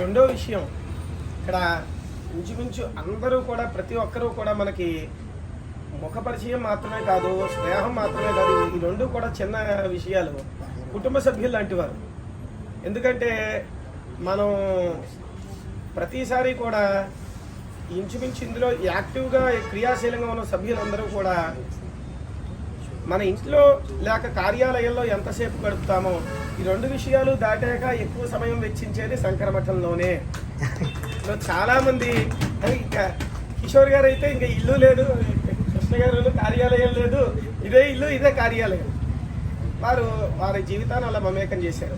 రెండో విషయం ఇక్కడ ఇంచుమించు అందరూ కూడా ప్రతి ఒక్కరూ కూడా మనకి ముఖ పరిచయం మాత్రమే కాదు స్నేహం మాత్రమే కాదు ఈ రెండు కూడా చిన్న విషయాలు. కుటుంబ సభ్యులు లాంటి వారు. ఎందుకంటే మనం ప్రతిసారి కూడా ఇంచుమించు ఇందులో యాక్టివ్గా క్రియాశీలంగా ఉన్న సభ్యులందరూ కూడా మన ఇంట్లో లేక కార్యాలయంలో ఎంతసేపు గడుపుతామో ఈ రెండు విషయాలు దాటాక ఎక్కువ సమయం వెచ్చించేది శంకరమఠంలోనే ఇందులో చాలామంది ఇంకా కిషోర్ గారు అయితే ఇంకా ఇల్లు లేదు కృష్ణ గారు కార్యాలయం లేదు ఇదే ఇల్లు ఇదే కార్యాలయం. వారు వారి జీవితాన్ని అలా మమేకం చేశారు.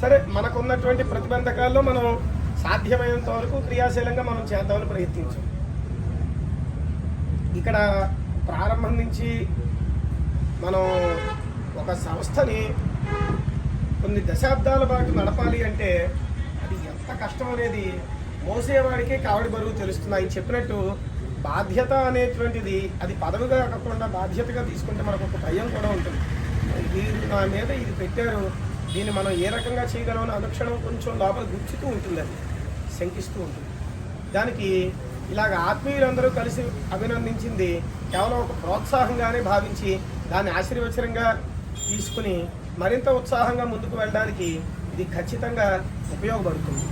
సరే మనకున్నటువంటి ప్రతిబంధకాల్లో మనం సాధ్యమైనంత వరకు క్రియాశీలంగా మనం చేద్దామని ప్రయత్నించాం. ఇక్కడ ప్రారంభం నుంచి మనం ఒక సంస్థని కొన్ని దశాబ్దాల పాటు నడపాలి అంటే అది ఎంత కష్టం అనేది మోసేవాడికి కావడి బరువు తెలుస్తుంది ఆయన చెప్పినట్టు బాధ్యత అనేటువంటిది అది పదవిగా కాకుండా బాధ్యతగా తీసుకుంటే మనకు ఒక భయం కూడా ఉంటుంది. వీరు నా మీద ఇది పెట్టారు దీన్ని మనం ఏ రకంగా చేయగలం అని అనుక్షణం కొంచెం లోపల గుచ్చుతూ ఉంటుంది అది శంకిస్తూ ఉంటుంది. దానికి ఇలాగ ఆత్మీయులందరూ కలిసి అభినందించింది కేవలం ఒక ప్రోత్సాహంగానే భావించి దాన్ని ఆశీర్వచనంగా తీసుకుని మరింత ఉత్సాహంగా ముందుకు వెళ్ళడానికి ఇది ఖచ్చితంగా ఉపయోగపడుతుంది.